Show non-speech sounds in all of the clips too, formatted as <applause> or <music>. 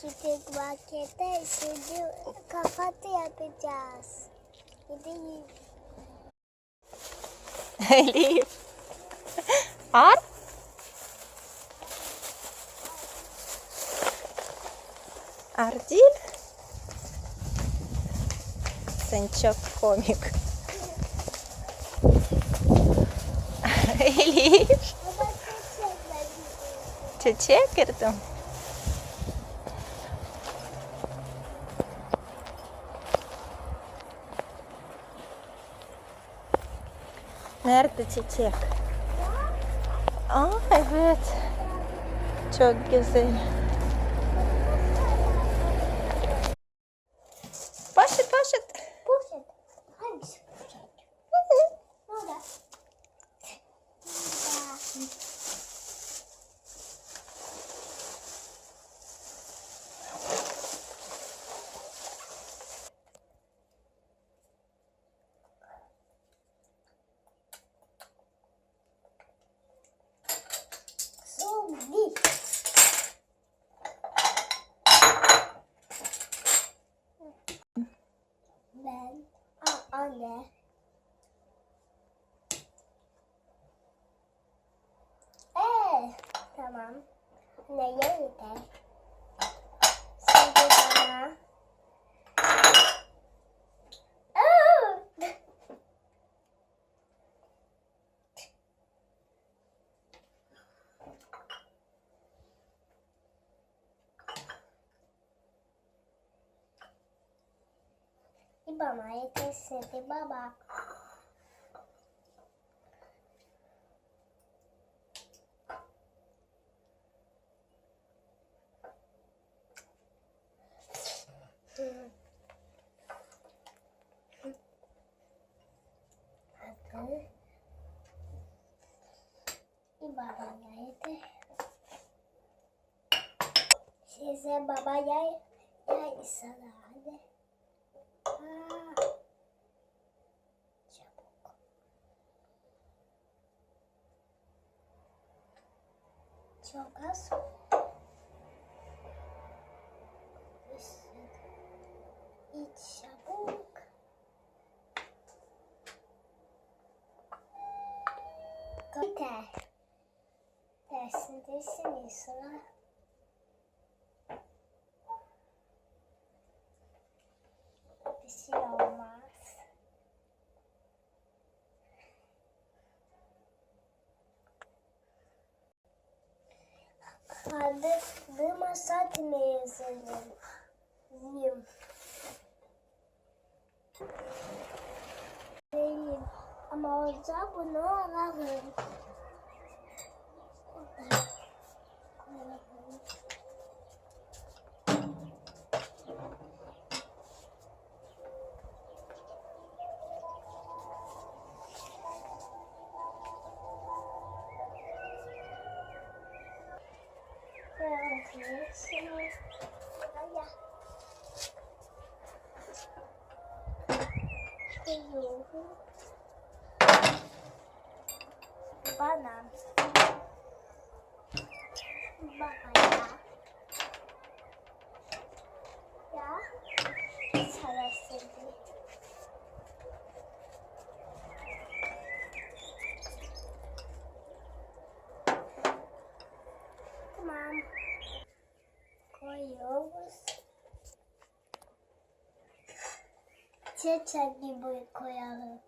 Çiçek markete şimdi kafatı yapacağız. Gideyim. Elif. Ar. Ardil. Sen çok komik. Elif. Çiçek kırdım. Nerede çiçek? Aa evet. Çok güzel. Tamam. Neye yeter? Şimdi bana. Aa! Bana yeter baba. Hadi. Babaya yeter. Size baba yay, yay sana hadi. Çabuk. Çok az. İç çabuk. Yeter. Dersindesin sıra. Bir şey olmaz. Hadi dığma satmayı yazalım. Yiyeyim. Yiyeyim. Ama olacak bunu alalım. Bana. Bana ya. Ya. Sana sevdi. Tamam. Koyuyoruz. Çiçek gibi koyalım.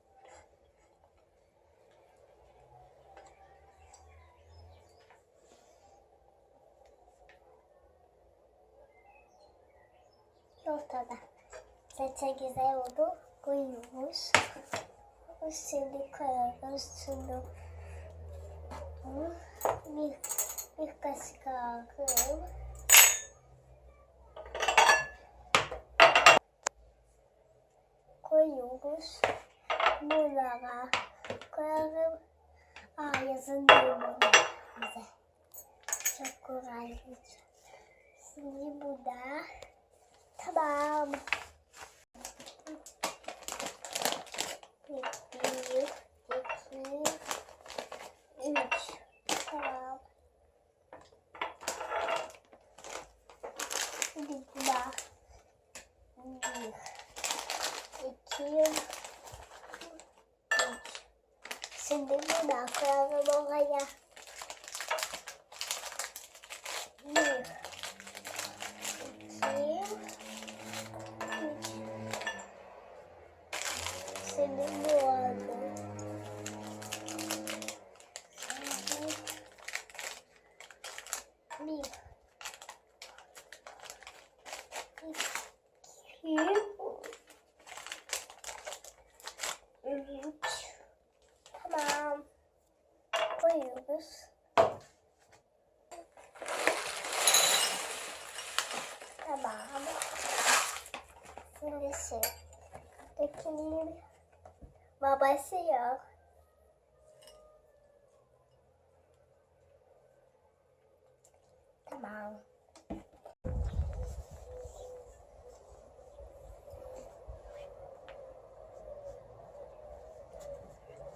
Ortada. Çiçek güzel oldu. Koyuyoruz. Şimdi koyuyoruz. Şimdi bir, bir kaşık aldım. Koyuyoruz. Bunlara koyalım. Aa yazın diyor bize. Çok kolay. Şimdi bu da tamam. Bir, iki, üç. Tamam. Şimdi ben koyalım oraya. Bir, iki, üç. Şimdi bu oldu. Bir, iki, üç. Tamam. Koyuyoruz. Tamam. Şimdi şey. Döküleyim. Babası yok. Tamam.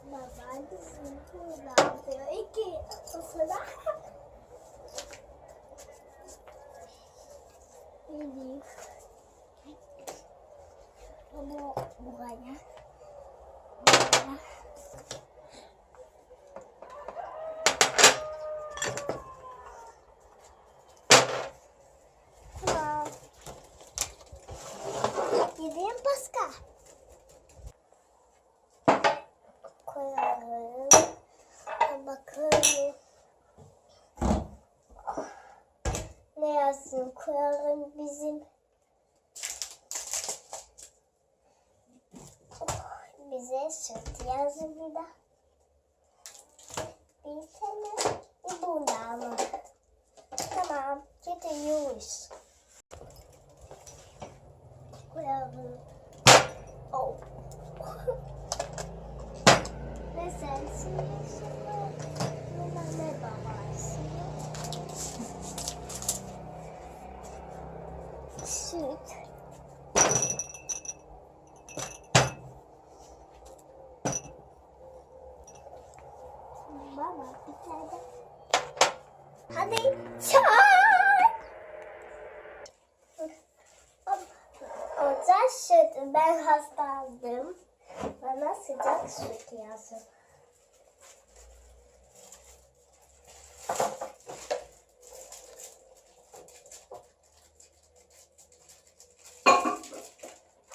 Baba bizim burada iki sıra. Elif. Ama buraya. Buraya. Tamam. Gideyim başka. Koyalım. Bakalım. Ne yazsın? Koyalım bizim. Bize süt yazın bir de. Bir tane bir bunda mı? Tamam. Gidiyoruz. Koyalım. Oh. Ne sensin yaşama, ne ne babası. Süt. Hadi çay. Ocak süt. Ben hastalandım. Bana sıcak süt yazın.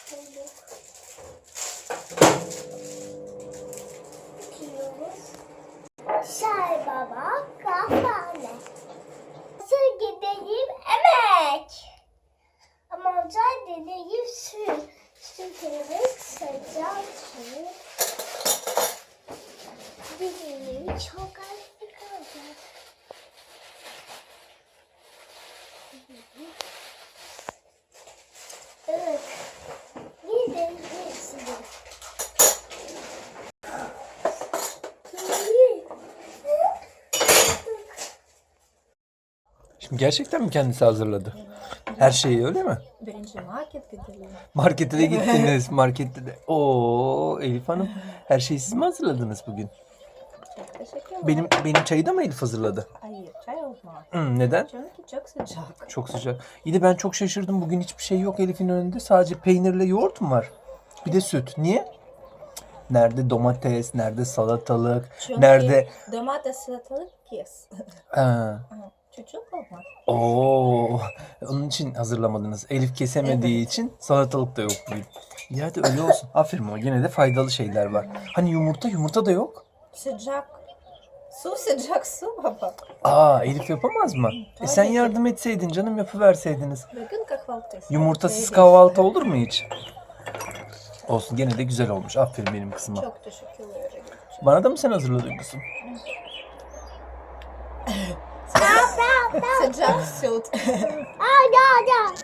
Şimdi dikiyoruz. Şay baba kahvehane. Nasıl gideyim emek? Ama ocak dediğim süt. Sütümüz sıcak süt. Dilim çok az kalacak. Evet. Gidelim hepsini. Şimdi gerçekten mi kendisi hazırladı? Her şeyi öyle mi? Birinci market gidelim. Markete de gittiniz. <laughs> Markette de. Oo Elif Hanım. Her şeyi siz mi hazırladınız bugün? Çok teşekkürler. Benim benim çayı da mı Elif hazırladı? Hayır çay olmaz. Hı, neden? Çünkü çok sıcak. Çok sıcak. İyi de ben çok şaşırdım. Bugün hiçbir şey yok Elif'in önünde. Sadece peynirle yoğurt mu var? Bir de süt. Niye? Nerede domates, nerede salatalık, Çünkü nerede... domates salatalık yes. Ha. <laughs> Çocuk olmaz. Oo, onun için hazırlamadınız. Elif kesemediği için salatalık da yok bugün. İyi hadi öyle olsun. <laughs> Aferin ama yine de faydalı şeyler var. Hani yumurta, yumurta da yok. Sıcak. Su sıcak su baba. Aa Elif yapamaz mı? E sen yardım etseydin canım yapıverseydiniz. Bugün kahvaltı. Yumurtasız Ladies. kahvaltı olur mu hiç? Olsun gene de güzel olmuş. Aferin benim kızıma. Çok teşekkürler. Bana da mı sen hazırladın kızım? Sıcak süt. Hadi hadi.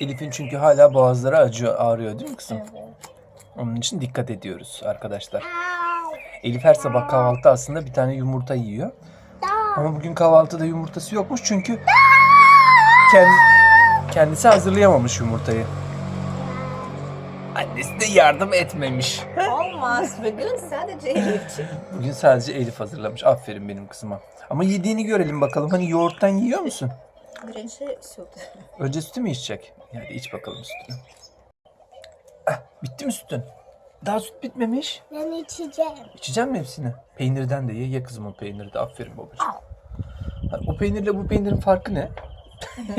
Elif'in çünkü hala boğazları acıyor, ağrıyor değil mi kızım? evet. Onun için dikkat ediyoruz arkadaşlar. Elif her sabah kahvaltıda aslında bir tane yumurta yiyor. Ama bugün kahvaltıda yumurtası yokmuş çünkü kendi, kendisi hazırlayamamış yumurtayı. Annesi de yardım etmemiş. Olmaz. Bugün sadece Elif'ciğim. Bugün sadece Elif hazırlamış. Aferin benim kızıma. Ama yediğini görelim bakalım. Hani yoğurttan yiyor musun? Birinci süt. <laughs> Önce sütü mü içecek? Yani iç bakalım sütünü. Ah, bitti mi sütün? Daha süt bitmemiş. Ben içeceğim. İçeceğim mi hepsini? Peynirden de ye. Ye kızım o peyniri de. Aferin babacığım. Ha, O peynirle bu peynirin farkı ne?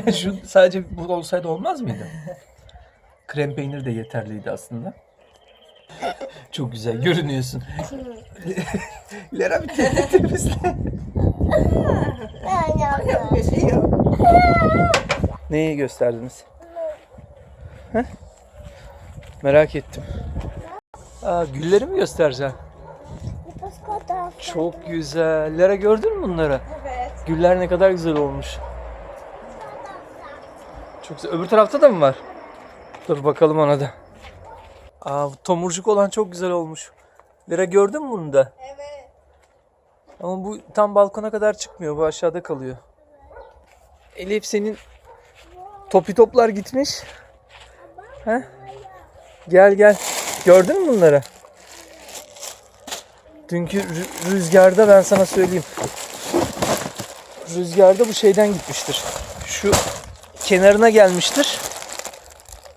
<laughs> Şu sadece bu olsaydı olmaz mıydı? Krem peynir de yeterliydi aslında. <laughs> Çok güzel görünüyorsun. Lera bir te- temizle. Bir şey yok. Neyi gösterdiniz? Heh? Merak ettim. Aa, gülleri mi fotoğraf. Çok güzel. Lera gördün mü bunları? Evet. Güller ne kadar güzel olmuş. Çok güzel. Öbür tarafta da mı var? Dur bakalım ona da. Aa, tomurcuk olan çok güzel olmuş. Lera gördün mü bunu da? Evet. Ama bu tam balkona kadar çıkmıyor. Bu aşağıda kalıyor. Elif senin topi toplar gitmiş. He? Gel gel. Gördün mü bunları? Dünkü rü- rüzgarda ben sana söyleyeyim. Rüzgarda bu şeyden gitmiştir. Şu kenarına gelmiştir.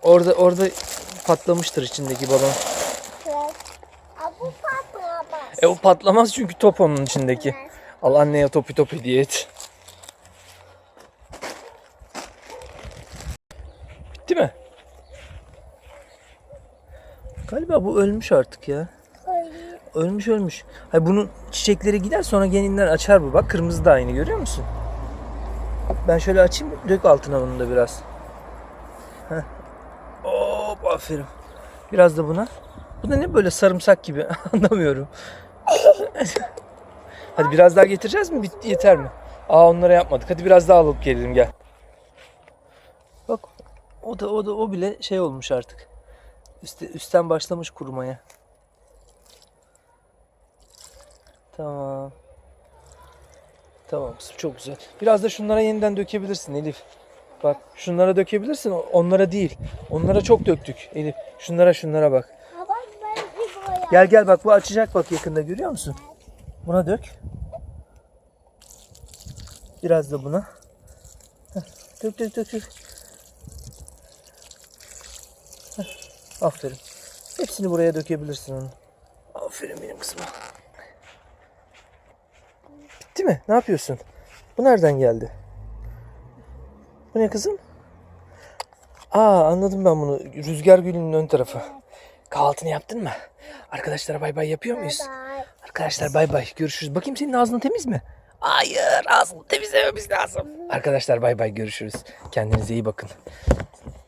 Orada orada patlamıştır içindeki balon. E o patlamaz çünkü top onun içindeki. Al anneye topi topi hediye et. Bitti mi? Galiba bu ölmüş artık ya. Hayır. Ölmüş ölmüş. Hayır bunun çiçekleri gider sonra yeniden açar bu. Bak kırmızı da aynı görüyor musun? Ben şöyle açayım dök altına bunu da biraz. Heh. Hop aferin. Biraz da buna. Bu da ne böyle sarımsak gibi <laughs> anlamıyorum. Hadi biraz daha getireceğiz mi? Bitti yeter mi? Aa onlara yapmadık. Hadi biraz daha alıp gelelim gel. Bak o da o da o bile şey olmuş artık. Üste, üstten başlamış kurumaya. Tamam. Tamam çok güzel. Biraz da şunlara yeniden dökebilirsin Elif. Bak şunlara dökebilirsin. Onlara değil. Onlara çok döktük Elif. Şunlara şunlara bak. Gel gel bak bu açacak bak yakında görüyor musun? Buna dök. Biraz da buna. Heh, Dök dök dök dök. Aferin. Hepsini buraya dökebilirsin onu. Aferin benim kızıma. Bitti mi? Ne yapıyorsun? Bu nereden geldi? Bu ne kızım? Aa anladım ben bunu. Rüzgar gülünün ön tarafı. Kahvaltını yaptın mı? Arkadaşlara bay bay yapıyor muyuz? Bye. Arkadaşlar bay bay. Görüşürüz. Bakayım senin ağzın temiz mi? Hayır ağzını temizlememiz lazım. Arkadaşlar bay bay görüşürüz. Kendinize iyi bakın.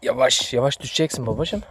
Yavaş yavaş düşeceksin babacığım.